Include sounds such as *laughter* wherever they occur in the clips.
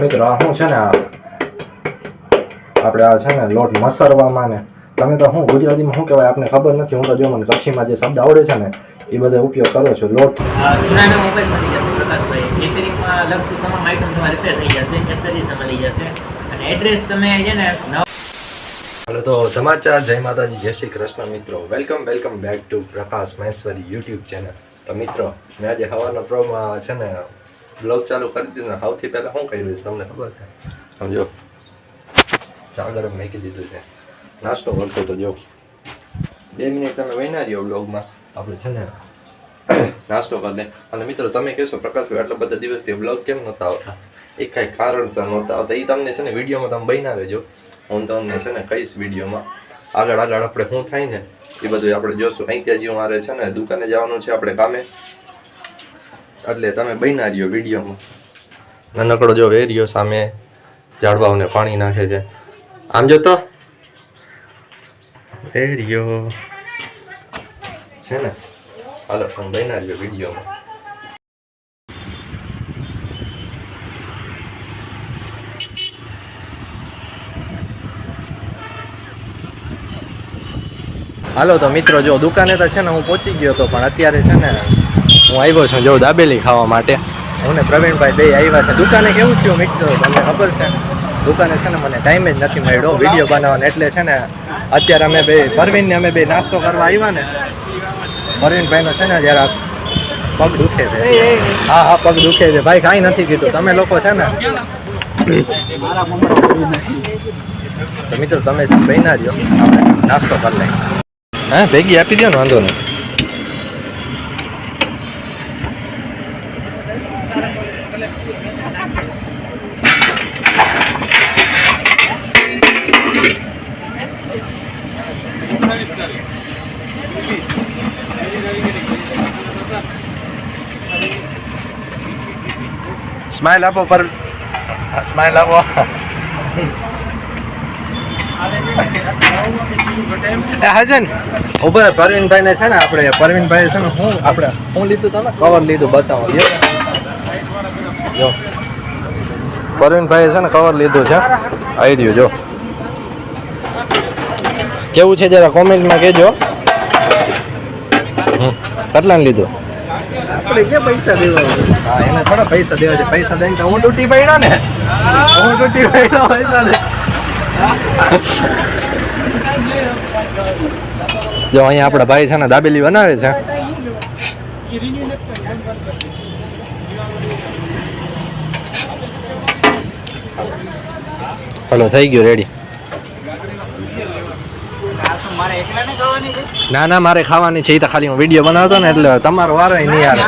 મિત્રો આ શું છે ને આપણે આ છે ને લોટ મસરવામાં ને તમે તો હું ગુજરાતીમાં શું કહેવાય આપને ખબર નથી હું તો જો મને કચ્છીમાં જે શબ્દ આવડે છે ને એ બધા ઉપયોગ કરો છો. લોટ જૂનાના મોબાઈલ મળી જશે પ્રકાશભાઈ. રિપેરિંગમાં લગતું તમામ આઈટમ તમારે રિપેર થઈ જશે એસેસરીઝ મળી જશે. અને એડ્રેસ તમે છે ને હલો તો સમાચાર જય માતાજી જય શ્રી કૃષ્ણ મિત્રો. Welcome welcome back to Prakash Maheshwari YouTube channel તો મિત્રો મેં આજે હવાના પ્રોગ્રામ છે ને બ્લોગ ચાલુ કરી દીધું સૌથી પહેલાં શું કર્યું તમને ખબર છે? સમજો? ચા ગરમ મેકી દીધું છે. નાસ્તો કરતો તો જો. બે મિનિટ તમે વહીના રહ્યો બ્લોગમાં. આપણે છે ને *coughs* નાસ્તો કરી દે અને મિત્રો, તમે કહેશો પ્રકાશભાઈ આટલા બધા દિવસથી બ્લોગ કેમ નહોતા આવતા? એ કાંઈ કારણસર નહોતા આવતા. એ તમને છે ને વિડીયોમાં તમે બન્યા રહેજો. હું તમને છે ને કહીશ વિડીયોમાં. આગળ આગળ આપણે શું થાય ને, એ બધું આપણે જોશું. અહીં ત્યાં મારે છે ને દુકાને જવાનું છે, આપણે કામે. એટલે તમે બન્યા રહ્યો વિડીયોમાં. નાનકડો જો વેરિયો સામે, ઝાડવાઓને પાણી નાખે છે. આમ જો તો. વેરિયો છે ને? હાલો પણ બન્યા રહ્યો વિડીયોમાં. હાલો, તો મિત્રો, જો દુકાને તો છે ને, હું પહોંચી ગયો હતો પણ અત્યારે છે ને હું આવ્યો છું જો દાબેલી ખાવા માટે. હું ને પ્રવીણભાઈ બે આવ્યા છે. દુકાને કેવું થયું મિત્રો? તમને ખબર છે? દુકાને છે ને મને ટાઈમ જ નથી મળ્યો. વીડિયો બનાવવાનો એટલે છે ને અત્યારે અમે બે પરવીનને અમે બે નાસ્તો કરવા આવ્યા ને. પરવીનભાઈનો છે ને જરા પગ દુખે છે. હા હા પગ દુખે છે. ભાઈ કાંઈ નથી કીધું. તમે લોકો છે ને? તો મિત્રો તમે બહેના રહ્યો નાસ્તો કરી લઈએ. હા ભેગી આપી દો ને વાંધો નહીં. સ્માઈલ આપો પર. સ્માઇલ આપો. એ હજન. ઉપર પરવીનભાઈ ને છે ને આપણે પરવીનભાઈ છે ને હું આપણે હું લીધું તમે કવર લીધું બતાવો જો. પરવીનભાઈ છે ને કવર લીધું છે. આવી રહ્યું જો. કેવું છે જરા કોમેન્ટમાં કહેજો. હમ. કેટલાને લીધું? આપણે કે પૈસા દેવા એને થોડા પૈસા દેવા છે. પૈસા દઈને હું તૂટી પડ્યો ને. હું તૂટી પડ્યો પૈસા દે. જો, અહીંયા આપણા ભાઈ છે ને, દાબેલી બનાવે છે. હલો, થઈ ગયું રેડી મારે એકલાને ખાવાની છે ના ના મારે ખાવાની છે. એ તો ખાલી હું વીડિયો બનાવતો ને એટલે તમારો વારો નહીં આવે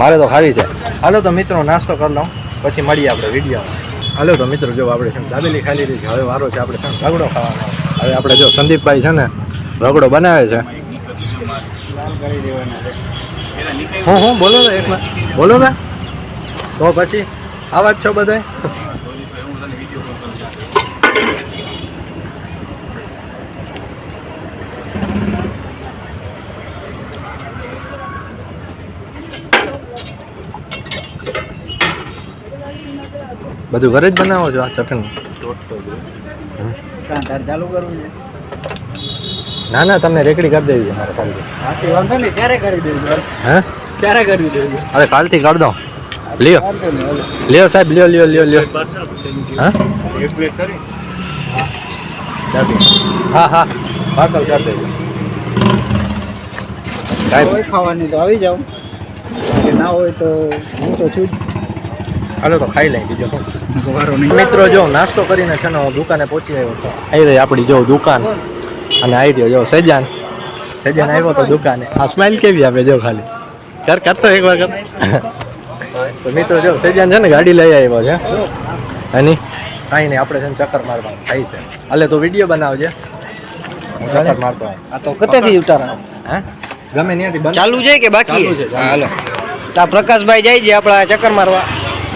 મારે તો ખાવી છે. હાલો તો મિત્રો નાસ્તો કરી લઉં. પછી મળીએ આપણે વિડીયોમાં હાલો તો મિત્રો જો આપણે છે દાબેલી ખાલી લીધી છે. હવે વારો છે આપણે છે ને રગડો ખાવાનો. હવે આપણે જો સંદીપભાઈ છે ને રગડો બનાવે છે. હું હું બોલો ને એક બોલો ને તો પછી આવા જ છો બધાય? બધું ઘરે જ બનાવો છો આ ચટણી? ચાલુ કરવું છે? ના ના તમને રેકડી કરી દેવી છે મારે ખાલી વાંધો નહીં ક્યારે કરી દેવું હે? ક્યારે કરી દેવું અરે કાલથી કરી દો લ્યો. લ્યો સાહેબ લ્યો લ્યો લ્યો લ્યો. હા? એક પ્લેટ કરી. હા. હા પાર્સલ કરી દેજો. સાહેબ ખાવાની તો આવી જાવ કે ના હોય તો હું તો છું હાલો તો ખાઈ લઈ બીજો મિત્રો જો નાસ્તો કરીને છે ને હું દુકાને પહોંચી આવ્યો છું. આવી રહી આપણી જો દુકાન. અને આવી રહ્યો જો સેજાન. સેજાન આવ્યો તો દુકાને. આ સ્માઇલ કેવી આપે જો ખાલી. કર કરતો એકવાર કર. તો મિત્રો જો સેજાન છે ને ગાડી લઈ આવ્યો છે. એની કાંઈ નહીં આપણે છે ને ચક્કર મારવાનું થાય છે. હાલે તો વીડિયો બનાવજે. હું ચક્કર મારતો આ તો કતેથી ઉતારા હે? ગમે ત્યાંથી ચાલુ છે કે બાકી ચાલુ છે. હાલો. તા પ્રકાશભાઈ જાય છે આપણા ચક્કર મારવા.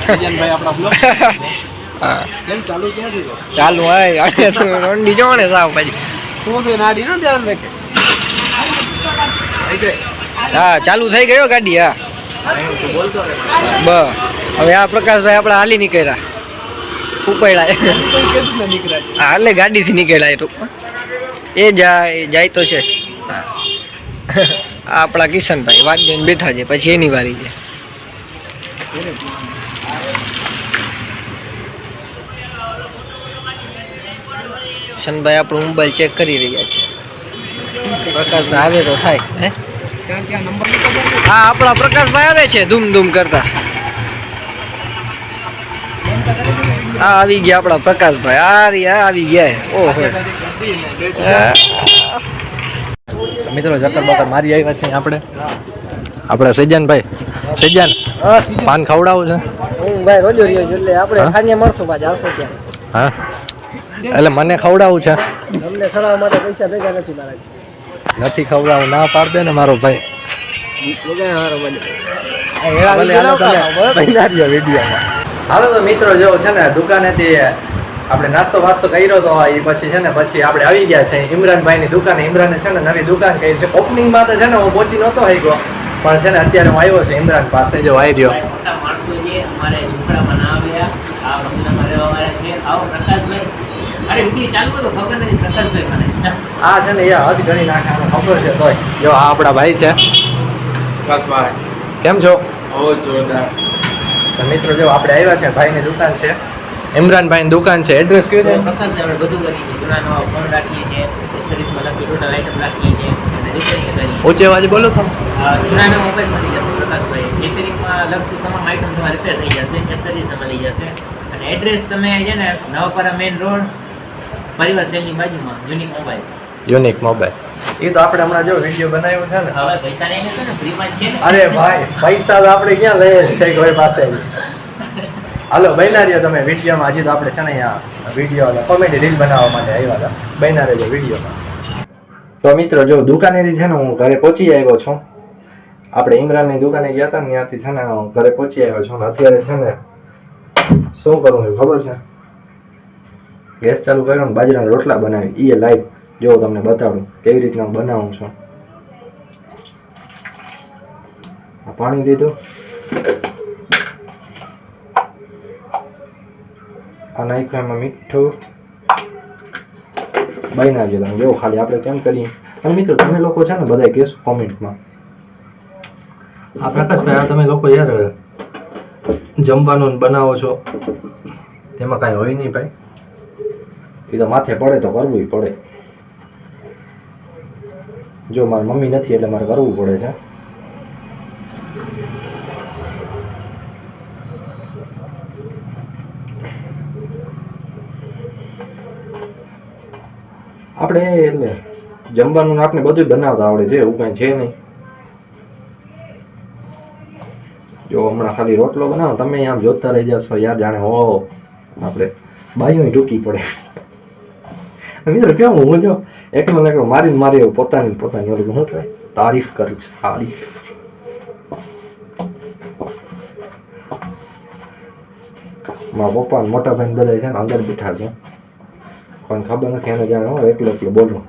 *laughs* ચાલુ હોય અરે તું રોંડી જો ને સાવ પછી હા ચાલુ થઈ ગયો ગાડી હા. બસ. હવે આ પ્રકાશભાઈ આપણે હાલી નીકળ્યા. ઉપાડ્યા. હા એટલે ગાડીથી નીકળ્યા એ ટૂંકમાં એ જાય જાય તો છે. હા. આપણા કિશનભાઈ વાત જઈને બેઠા છે પછી એની વારી છે. કિશનભાઈ આપણું મોબાઈલ ચેક કરી રહ્યા છે પ્રકાશભાઈ આવે તો થાય હે. હા આપણા પ્રકાશભાઈ આવે છે ધૂમ ધૂમ કરતા. હા આવી ગયા આપણા પ્રકાશભાઈ. આ રહ્યા આવી ગયા ઓહો મિત્રો જકર બકર મારી આવ્યા છે આપણે. આપણે સજ્જાનભાઈ. સજ્જાન પાન ખવડાવું છે. હું ભાઈ રોજો રહ્યો એટલે આપણે? ખાને મળશું પાછા આવશો ત્યાં. હા? એટલે મને ખવડાવું છે. તમને ખવડાવવા માટે પૈસા ભેગા નથી મારા નથી ખવડાવું ના પાડ દે ને મારો ભાઈ. હાલો તો મિત્રો જો છે ને દુકાનેથી આપણે નાસ્તો વાસ્તો કર્યો તો એ પછી છે ને પછી આપણે આવી ગયા છે. ઇમરાનભાઈની દુકાને ઇમરાને છે ને નવી દુકાન કરી છે. ઓપનિંગમાં તો છે ને હું પહોંચી નહોતો આવી ગયો પણ છે ને અત્યારે હું આવ્યો છું ઇમરાન પાસે જો આવી રહ્યો. મોટા માણસો છે અમારે ઝૂંપડામાં ના આવ્યા. આ બંગલામાં રહેવાવાળા છે. આવો પ્રકાશભાઈ. અરે ચાલુ હતો ખબર નથી પ્રકાશભાઈ મને. આ છે ને એ હદ ગણી નાખે ખબર છે તોય. જો આ આપણા ભાઈ છે. કેમ છો? બહુ તો મિત્રો જો આપણે આવ્યા છે ભાઈની દુકાન છે. ઇમરાનભાઈની દુકાન છે. એડ્રેસ કયું છે? પ્રકાશભાઈ આપણે બધું કરીએ છીએ. જૂના ફોન રાખીએ છીએ એક્સેસરીઝમાં લખી ટોટલ આઈટમ રાખીએ છીએ ઊંચે અવાજે બોલો તો. આ જૂના નવા મોબાઈલ મળી જશે પ્રકાશભાઈ. રિપેરિંગમાં લગતું તમામ આઈટમ તમારે રિપેર થઈ જશે એક્સેસરીઝ મળી જશે. અને એડ્રેસ તમે છે ને નવાપરા મેઇન રોડ પરિવાર સેલની બાજુમાં યુનિક મોબાઈલ યુનિક મોબાઈલ એ તો આપણે હમણાં જો વીડિયો બનાવ્યો છે ને. હવે પૈસા લઈને છે ને ફ્રીમાં છે ને. અરે ભાઈ પૈસા તો આપણે ક્યાં લઈએ? છે કોઈ પાસે? હાલો બન્યા રહ્યો તમે વિડીયોમાં. હજી તો આપણે છે ને અહીંયા વીડિયો કોમેડી રીલ બનાવવા માટે આવ્યા હતા. બન્યા રહેજો વિડીયોમાં. તો મિત્રો જો દુકાનેથી છે ને હું ઘરે પહોંચી આવ્યો છું. આપણે ઇમરાનની દુકાને ગયા હતા ને ત્યાંથી છે ને હું ઘરે પહોંચી આવ્યો છું. ને અત્યારે છે ને શું કરવું છું ખબર છે? ગેસ ચાલુ કર્યો ને બાજરાના રોટલા બનાવી એ લાઈવ જો તમને બતાડું, કેવી રીતના બનાવું છું. પાણી દીધું આ નાખ્યું એમાં મીઠું. બની છે તમે જો ખાલી આપણે કેમ કરીએ. અને મિત્રો, તમે લોકો છે ને બધા કહેશો કોમેન્ટમાં. આ પ્રકાશભાઈ, આ તમે લોકો યાર, જમવાનું બનાવો છો. તેમાં કાંઈ હોય નહીં ભાઈ. એ તો માથે પડે તો કરવું પડે. જો મારી મમ્મી નથી એટલે મારે કરવું પડે છે. આપણે એટલે જમવાનું આપણે બધું બનાવતા આવડે છે, એવું કાંઈ છે નહીં. જો હમણાં ખાલી રોટલો બનાવો, તમે આમ જોતા રહી જશો, યાર જાણે હો, આપણે બાયું ઢૂકી પડે. મિત્રો કેવું હું જો એકલો ને એકલો મારીને મારી પોતાની પોતાની ઓલી શું કહેવાય? તારીફ કરું છું, તારીફ. મારા પપ્પા મોટા ભાઈ બધા છે ને અંદર બેઠા છે. પણ ખબર નથી, એને જાણે હું એકલો એકલો બોલું.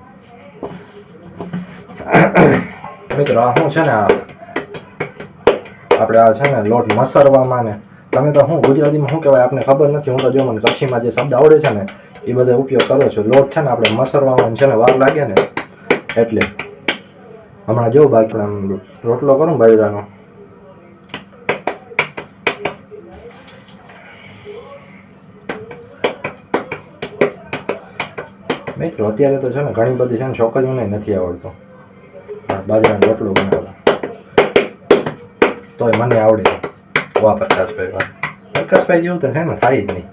મિત્રો, આ શું છે ને આપણે આ છે ને લોટ મસરવામાં ને તમે તો હું ગુજરાતીમાં શું કહેવાય, આપને ખબર નથી, હું તો જો મને કચ્છીમાં જે શબ્દ આવડે છે ને, એ બધા ઉપયોગ કરો છો. લોટ છે ને, આપણે મસરવામાં છે ને, વાર લાગે ને, એટલે. હમણાં જો બાકી આમ રોટલો કરું બાજરાનો. મિત્રો, અત્યારે તો છે ને, ઘણી બધી છે ને, છોકરીઓને નથી આવડતો. બાજરાનો રોટલો બનાવવા તોય મને આવડે. આપવા પ્રકાશભાઈમાં પ્રકાશભાઈ જેવું તો કાંઈ થાય જ નહીં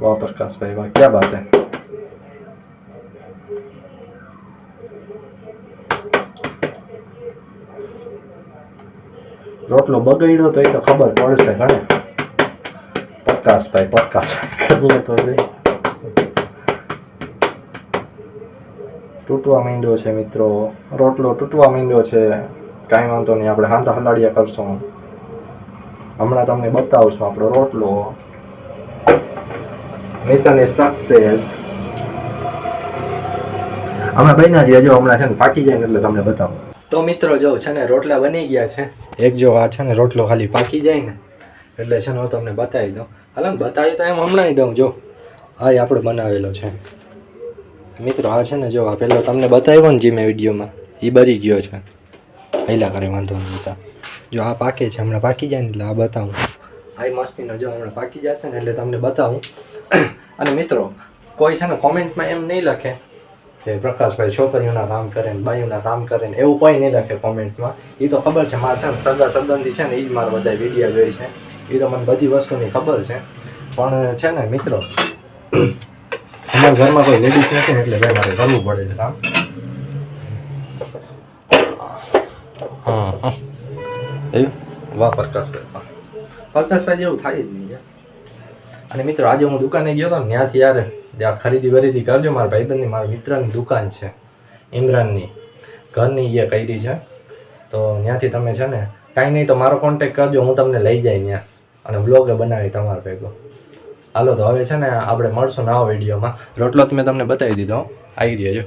વાહ પ્રકાશભાઈ વાહ ક્યાં બાત હે રોટલો બગડ્યો તો એ તો ખબર પડશે ઘણે પ્રકાશભાઈ પ્રકાશભાઈ કરવું તો નહીં. તૂટવા માંડ્યો છે મિત્રો. રોટલો તૂટવા માંડ્યો છે. કાંઈ વાંધો નહીં, આપણે હાંતા હલાડિયા કરશું. હમણાં તમને બતાવશું આપણો રોટલો. મિશન એ સક્સેસ અમે બન્યા જે જો હમણાં છે ને પાકી જાય ને એટલે તમને બતાવું. તો મિત્રો, જો છે ને રોટલા બની ગયા છે. એક જો આ છે ને રોટલો ખાલી પાકી જાય ને એટલે છે ને હું તમને બતાવી દઉં. હાલ બતાવી તો એમ હમણાં દઉં, જો. હા એ આપણે બનાવેલો છે. મિત્રો, આ છે ને જો આ પહેલો તમને બતાવ્યો ને જે મેં વિડીયોમાં, એ બરી ગયો છે. પહેલાં કરે વાંધો નહીં હતા. જો આ પાકે છે, હમણાં પાકી જાય ને એટલે આ બતાવું. આ મસ્તીનો, જો હમણાં પાકી જશે ને એટલે તમને બતાવું. અને મિત્રો, કોઈ છે ને કોમેન્ટમાં એમ નહીં લખે કે પ્રકાશભાઈ છોકરીઓના કામ કરે ને બાઈઓના કામ કરે ને એવું કોઈ નહીં લખે કોમેન્ટમાં. એ તો ખબર છે, મારા છે ને સગા સંબંધી છે ને એ જ મારા બધા વીડિયો જોઈ છે. એ તો મને બધી વસ્તુની ખબર છે. પણ છે ને મિત્રો અમારા ઘરમાં કોઈ લેડીઝ નથી ને એટલે ભાઈ મારે કરવું પડે છે કામ. હા એવું વાહ પ્રકાશભાઈ પ્રકાશભાઈ જેવું થાય જ નહીં અને મિત્રો આજે હું દુકાને ગયો હતો ને ત્યાંથી યાર ત્યાં ખરીદી બરીદી કરજો મારા ભાઈબંધની મારા મિત્રની દુકાન છે ઇમરાનની. ઘરની એ કરી છે. તો ત્યાંથી તમે છે ને કાંઈ નહીં તો મારો કોન્ટેક કરજો હું તમને લઈ જાય ત્યાં. અને બ્લોગે બનાવી તમારા ભેગો. હાલો, તો હવે છે ને આપણે મળશું નવા વિડીયોમાં. રોટલો તો મેં તમને બતાવી દીધો આવી ગયો જો.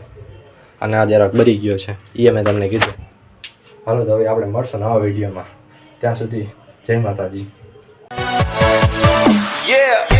અને આ જરાક બરી ગયો છે. એ મેં તમને કીધું. હાલો, તો હવે આપણે મળશું નવા વિડીયોમાં. ત્યાં સુધી જય માતાજી. Yeah.